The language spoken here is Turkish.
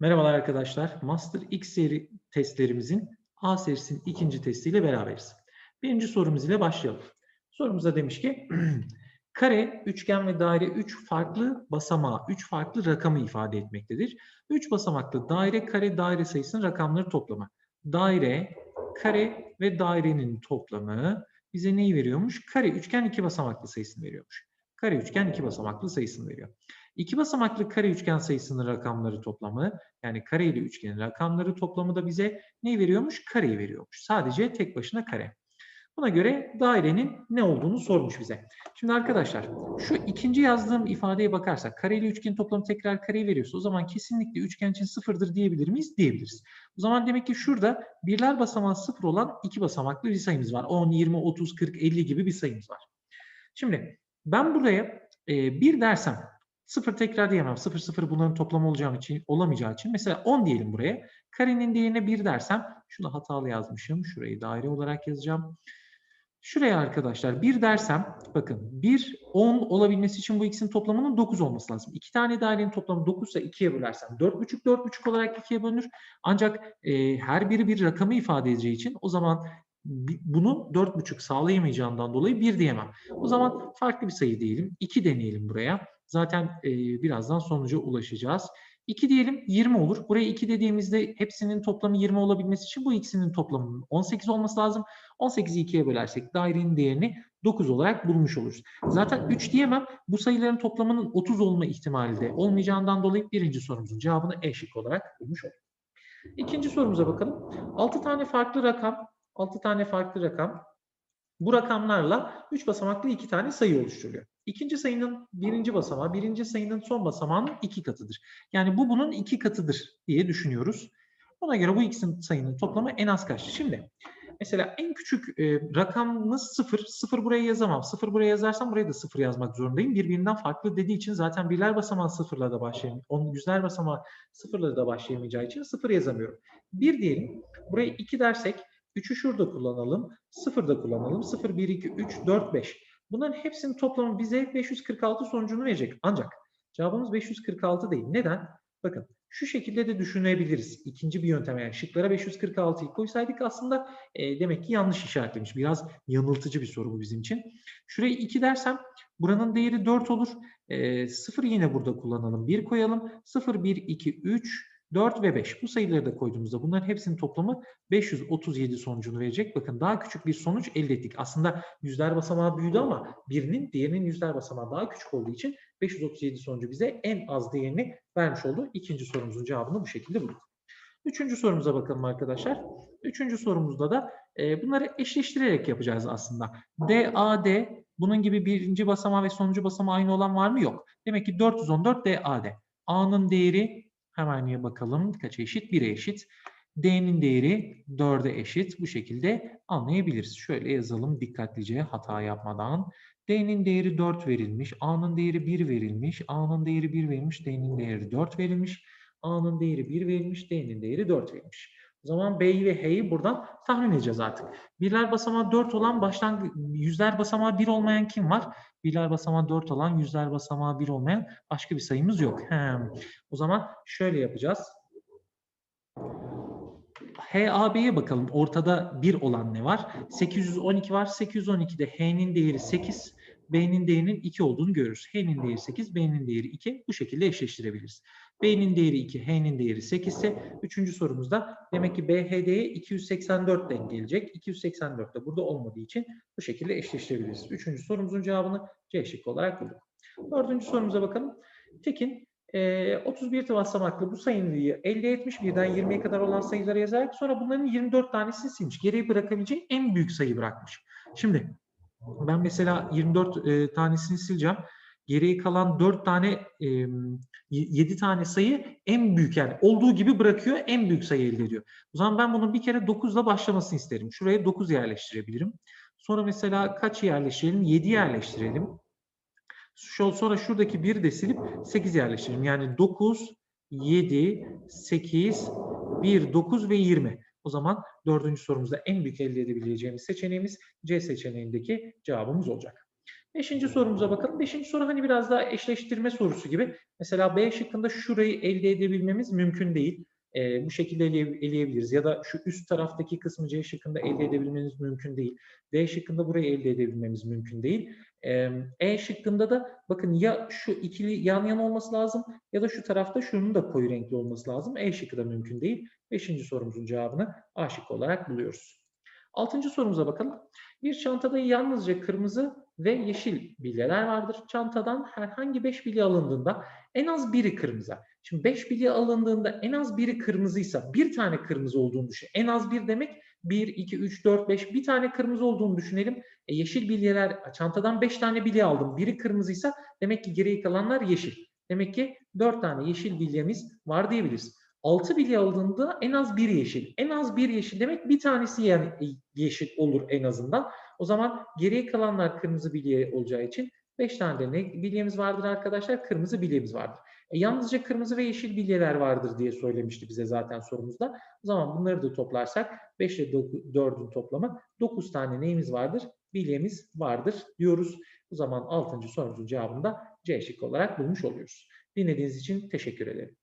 Merhabalar arkadaşlar. Master X seri testlerimizin A serisinin ikinci testiyle beraberiz. Birinci sorumuz ile başlayalım. Sorumuzda demiş ki kare, üçgen ve daire 3 farklı basamağı, 3 farklı rakamı ifade etmektedir. 3 basamaklı daire, kare, daire sayısının rakamları toplamı. Daire, kare ve dairenin toplamı bize neyi veriyormuş? Kare, üçgen, iki basamaklı sayısını veriyormuş. Kare, üçgen, iki basamaklı sayısını veriyor. İki basamaklı kare üçgen sayısının rakamları toplamı yani kare ile üçgenin rakamları toplamı da bize ne veriyormuş? Kareyi veriyormuş. Sadece tek başına kare. Buna göre dairenin ne olduğunu sormuş bize. Şimdi arkadaşlar şu ikinci yazdığım ifadeye bakarsak kare ile üçgenin toplamı tekrar kareyi veriyorsa o zaman kesinlikle üçgen için sıfırdır diyebilir miyiz? Diyebiliriz. O zaman demek ki şurada birler basamağı sıfır olan iki basamaklı bir sayımız var. 10, 20, 30, 40, 50 gibi bir sayımız var. Şimdi ben buraya e, bir dersem Sıfır tekrar diyemem. Sıfır sıfır bunların toplamı olacağım için, olamayacağı için. Mesela 10 diyelim buraya. Karenin değerine 1 dersem, şunu hatalı yazmışım. Şurayı daire olarak yazacağım. Şuraya arkadaşlar 1 dersem, bakın 1, 10 olabilmesi için bu ikisinin toplamının 9 olması lazım. 2 tane dairenin toplamı 9 ise 2'ye bölersem 4,5, 4,5 olarak 2'ye bölünür. Ancak e, her biri bir rakamı ifade edeceği için o zaman bunu 4,5 sağlayamayacağından dolayı 1 diyemem. O zaman farklı bir sayı diyelim. 2 deneyelim buraya. Zaten e, birazdan sonuca ulaşacağız. 2 diyelim 20 olur. Buraya 2 dediğimizde hepsinin toplamı 20 olabilmesi için bu ikisinin toplamının 18 olması lazım. 18'i 2'ye bölersek dairenin değerini 9 olarak bulmuş oluruz. Zaten 3 diyemem. Bu sayıların toplamının 30 olma ihtimali de olmayacağından dolayı birinci sorumuzun cevabını E şık olarak bulmuş olduk. İkinci sorumuza bakalım. 6 tane farklı rakam, 6 tane farklı rakam bu rakamlarla 3 basamaklı 2 tane sayı oluşturuyor. İkinci sayının birinci basamağı, birinci sayının son basamağının iki katıdır. Yani bu bunun iki katıdır diye düşünüyoruz. Ona göre bu ikisinin sayının toplamı en az kaç? Şimdi mesela en küçük e, rakamımız 0. 0 buraya yazamam. 0 buraya yazarsam buraya da 0 yazmak zorundayım. Birbirinden farklı dediği için zaten birler basamağı sıfırla da başlayayım. Onun yüzler basamağı sıfırla da başlayamayacağı için 0 yazamıyorum. 1 diyelim. Buraya 2 dersek 3'ü şurada kullanalım. 0 da kullanalım. 0, 1, 2, 3, 4, 5. Bunların hepsinin toplamı bize 546 sonucunu verecek. Ancak cevabımız 546 değil. Neden? Bakın şu şekilde de düşünebiliriz. İkinci bir yöntem yani şıklara 546'yı koysaydık aslında e, demek ki yanlış işaretlemiş. Biraz yanıltıcı bir soru bu bizim için. Şuraya 2 dersem buranın değeri 4 olur. E, 0 yine burada kullanalım. 1 koyalım. 0, 1, 2, 3, 4 ve 5. Bu sayıları da koyduğumuzda bunların hepsinin toplamı 537 sonucunu verecek. Bakın daha küçük bir sonuç elde ettik. Aslında yüzler basamağı büyüdü ama birinin diğerinin yüzler basamağı daha küçük olduğu için 537 sonucu bize en az değerini vermiş oldu. İkinci sorumuzun cevabını bu şekilde bulduk. Üçüncü sorumuza bakalım arkadaşlar. Üçüncü sorumuzda da e, bunları eşleştirerek yapacağız aslında. DAD bunun gibi birinci basamağı ve sonuncu basamağı aynı olan var mı? Yok. Demek ki 414 DAD. A'nın değeri Hemen bakalım kaça eşit? 1'e eşit. D'nin değeri 4'e eşit. Bu şekilde anlayabiliriz. Şöyle yazalım dikkatlice hata yapmadan. D'nin değeri 4 verilmiş. A'nın değeri 1 verilmiş. A'nın değeri 1 verilmiş. D'nin değeri 4 verilmiş. A'nın değeri 1 verilmiş. D'nin değeri 4 verilmiş. O zaman B'yi ve H'yi buradan tahmin edeceğiz artık. Birler basamağı 4 olan başlangıç yüzler basamağı 1 olmayan kim var? Birler basamağı 4 olan yüzler basamağı 1 olmayan başka bir sayımız yok. Hem. O zaman şöyle yapacağız. HAB'ye bakalım. Ortada 1 olan ne var? 812 var. 812'de H'nin değeri 8. B'nin değerinin 2 olduğunu görürüz. H'nin değeri 8, B'nin değeri 2. Bu şekilde eşleştirebiliriz. B'nin değeri 2, H'nin değeri 8 ise üçüncü sorumuzda demek ki BHD'ye 284 denk gelecek. 284 de burada olmadığı için bu şekilde eşleştirebiliriz. Üçüncü sorumuzun cevabını C şıkkı olarak bulduk. Dördüncü sorumuza bakalım. Tekin e, 31 basamaklı bu sayıyı elde etmiş. Birden 20'ye kadar olan sayıları yazarak sonra bunların 24 tanesini silmiş. Geriye bırakabileceği en büyük sayı bırakmış. Şimdi ben mesela 24 e, tanesini sileceğim. Geriye kalan 4 tane, e, 7 tane sayı en büyük yani olduğu gibi bırakıyor, en büyük sayı elde ediyor. O zaman ben bunun bir kere 9 ile başlamasını isterim. Şuraya 9 yerleştirebilirim. Sonra mesela kaç yerleştirelim? 7 yerleştirelim. Sonra şuradaki 1 de silip 8 yerleştirelim. Yani 9, 7, 8, 1, 9 ve 20. O zaman dördüncü sorumuzda en büyük elde edebileceğimiz seçeneğimiz C seçeneğindeki cevabımız olacak. Beşinci sorumuza bakalım. Beşinci soru hani biraz daha eşleştirme sorusu gibi. Mesela B şıkkında şurayı elde edebilmemiz mümkün değil. Ee, bu şekilde ele- eleyebiliriz. Ya da şu üst taraftaki kısmı C şıkkında elde edebilmemiz mümkün değil. D şıkkında burayı elde edebilmemiz mümkün değil. Ee, E şıkkında da bakın ya şu ikili yan yana olması lazım ya da şu tarafta şunun da koyu renkli olması lazım. E şıkkı da mümkün değil. Beşinci sorumuzun cevabını A şıkkı olarak buluyoruz. Altıncı sorumuza bakalım. Bir çantada yalnızca kırmızı ve yeşil bilyeler vardır. Çantadan herhangi 5 bilye alındığında en az biri kırmızı. Şimdi 5 bilye alındığında en az biri kırmızıysa bir tane kırmızı olduğunu düşün. En az bir demek 1, 2, 3, 4, 5 bir tane kırmızı olduğunu düşünelim. E, yeşil bilyeler çantadan 5 tane bilye aldım. Biri kırmızıysa demek ki geriye kalanlar yeşil. Demek ki 4 tane yeşil bilyemiz var diyebiliriz. 6 bilye aldığında en az bir yeşil. En az bir yeşil demek bir tanesi yani yeşil olur en azından. O zaman geriye kalanlar kırmızı bilye olacağı için 5 tane de ne bilyemiz vardır arkadaşlar? Kırmızı bilyemiz vardır. E, yalnızca kırmızı ve yeşil bilyeler vardır diye söylemişti bize zaten sorumuzda. O zaman bunları da toplarsak 5 ile 4'ün toplamı 9 tane neyimiz vardır? Bilyemiz vardır diyoruz. O zaman 6. sorumuzun cevabını da C şıkkı olarak bulmuş oluyoruz. Dinlediğiniz için teşekkür ederim.